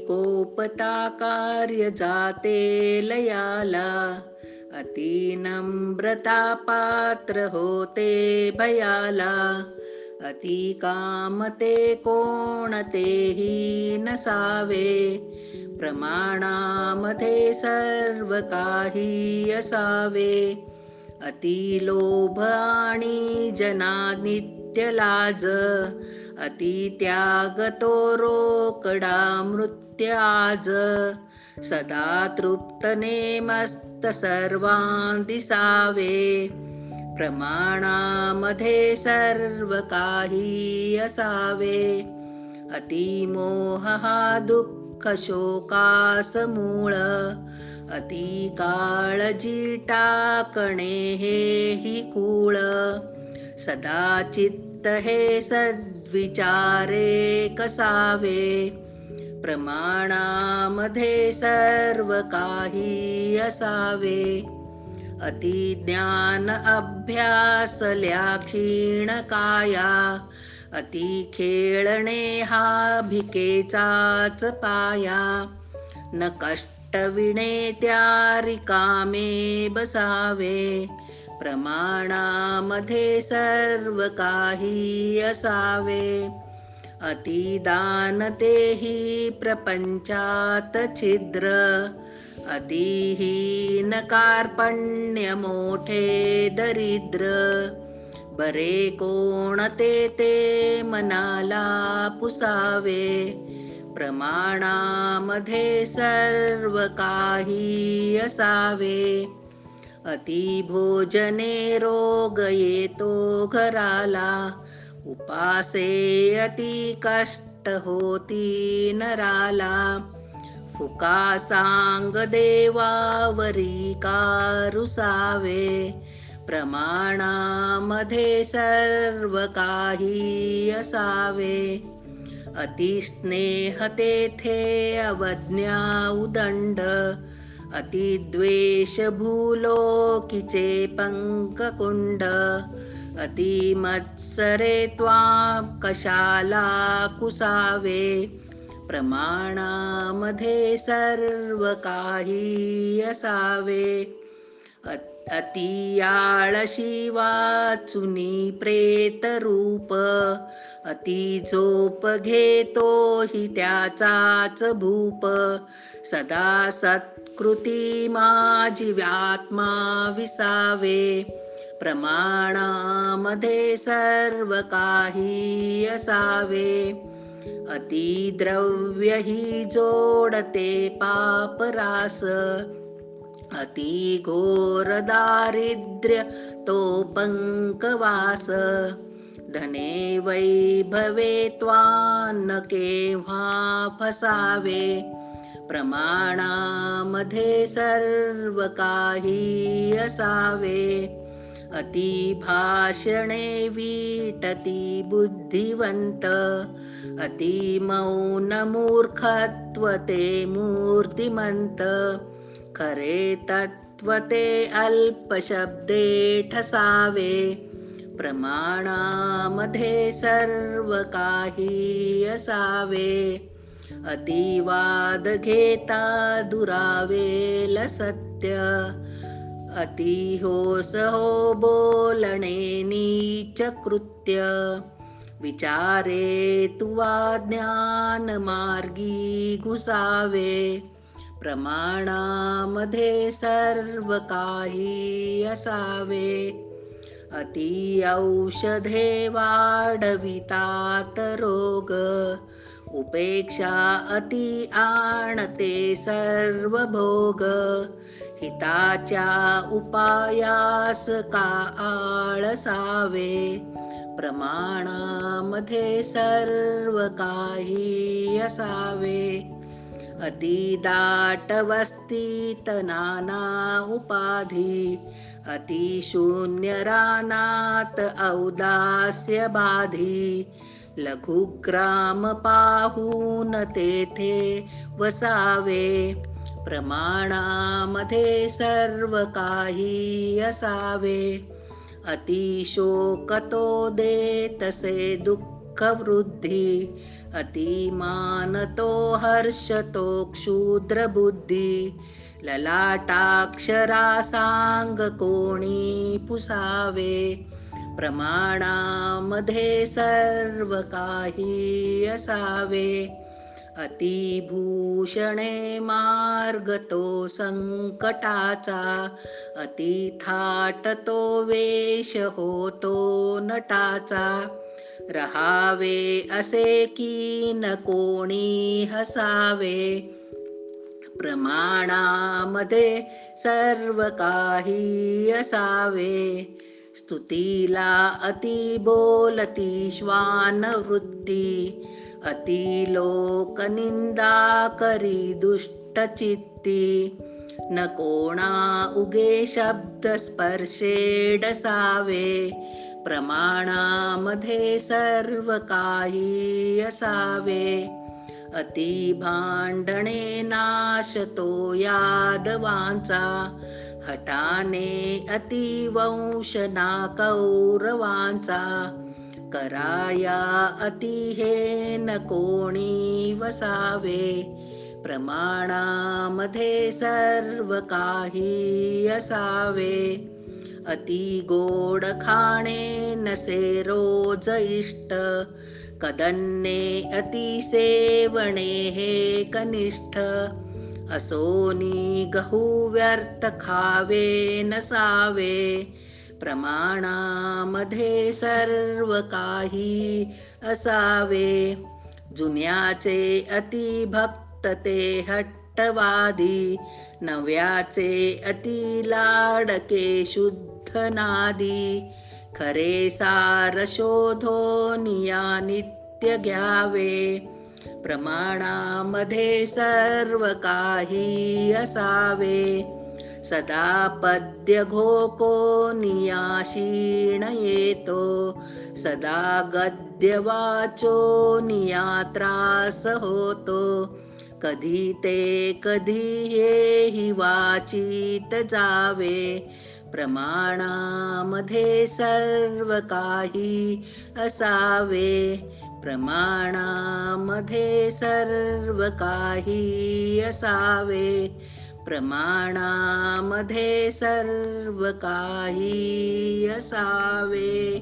कोपता कार्य जाते लयाला. अति नम्रता पात्र होते भयाला. अति कामते कोणतेही नसावे. प्रमाणामध्ये सर्व काही असावे. अति लोभ आणि जना नित्य लाज अति त्याग तो रोकडा मृत्य आज सदा तृप्तने मस्त सर्वां दिसावे। प्रमाणामध्ये सर्व काही असावे। अतिमोह हा दुःख शोकास मूळ। अति काळजी टाकणे हे हि कूळ। सदाचित्त हे सद्विचारे कसावे? प्रमाणामध्ये सर्व काही असावे. अति ज्ञान अभ्यासल्या क्षीण काया अति खेळणे हा भिकेचाच पाया. न कष्टविणे त्या रिकामे बसावे. प्रमाणामध्ये सर्व काही असावे. अतिदान तेही प्रपंचात छिद्र. अतिहीन कार्पण्य मोठे दरिद्र. बरे कोणते ते मनाला पुसावे. प्रमाणामध्ये सर्व काही असावे. अति भोजने रोग येतो घराला. उपासे अति कष्ट होती नराला. फुका सांग देवावरी कारुसावे. प्रमाणामध्ये सर्व काही असावे. अतिस्नेह तेथे अवज्ञा उदंड. अतिद्वेष भूलोकिचे पङ्ककुण्ड अति मत्सरे त्वां कशाला कुसावे प्रमाणामध्ये सर्व काही असावे अतियाळशी वाचुनी अति झोप घेतो हि त्याचाच भूप सदा कृती माझी व्यात्मा विसावे प्रमाणामध्ये सर्व काही असावे अति द्रव्य ही जोडते पापरास अति घोर दारिद्र्य तो पंकवास धने वैभवे त्वान केव्हा फसावे प्रमाणामधे सर्व काहीयसा अतिभाषणे वीटति बुद्धिवन्त। अतिमौनमूर्खत्वते मूर्तिमन्त। खरे तत्त्वते अल्पशब्दे ठसावे प्रमाणामधे सर्वकाहीयसा वे अतिवाद घेता दुरावेल सत्य अति होस हो बोलणे नीच कृत्य विचारे तुवा ज्ञान मार्गी घुसावे प्रमाणामध्ये सर्व काही असावे अति औषधे वाढवितात रोग उपेक्षा अति आणते सर्व भोग हिताच्या उपायास का आळसावे? प्रमाणामध्ये सर्व काही असावे. अति वस्तीत नाना उपाधी. अतिशून्य रानात औदास्य बाधी लघुग्राम पाहून तेथे वसावे प्रमाणामध्ये सर्व काही असावे. अतिशोकतो देतसे दे तसे दुःख दुःखवृद्धी अतिमानतो हर्षतो क्षुद्रबुद्धी. ललाटाक्षरासांग कोणी पुसावे प्रमाणामध्ये सर्व काही असावे. अतिभूषणे मार्ग तो संकटाचा अतिथाट तो वेश होतो नटाचा. रहावे असे की न कोणी हसावे. प्रमाणामध्ये सर्व काही असावे. स्तुतीला अति बोलती श्वान वृत्ती अति लोक निंदा करी दुष्ट चित्ती न कोणा उगे शब्द स्पर्शे डसावे प्रमाणामध्ये सर्व काही असावे. अति भांडणे नाशतो यादवांचा. हटाने अतिवंश ना कौरवांचा कराया अति हे न कोणी वसावे. प्रमाणामध्ये सर्व काही असावे. अति गोड खाणे नसे रोज इष्ट. कदन्ने अति सेवणे हे कनिष्ठ. असोनी गहू व्यर्थ खावे नसावे. प्रमाणामध्ये सर्व काही असावे. जुन्याचे अतिभक्त ते हट्टवादी नव्याचे अति लाडके शुद्ध नादी. खरे सार शोधो निया नित्य घ्यावे. प्रमाणामध्ये सर्व काही असावे. सदा पद्य घोको नियाशीण येतो. सदा गद्य वाचो निया त्रास होतो. कधी ते कधी हेही वाचित जावे. प्रमाणामध्ये सर्व काही असावे. प्रमाणा मधे सर्वी असावे। प्रमाणा मधे असावे।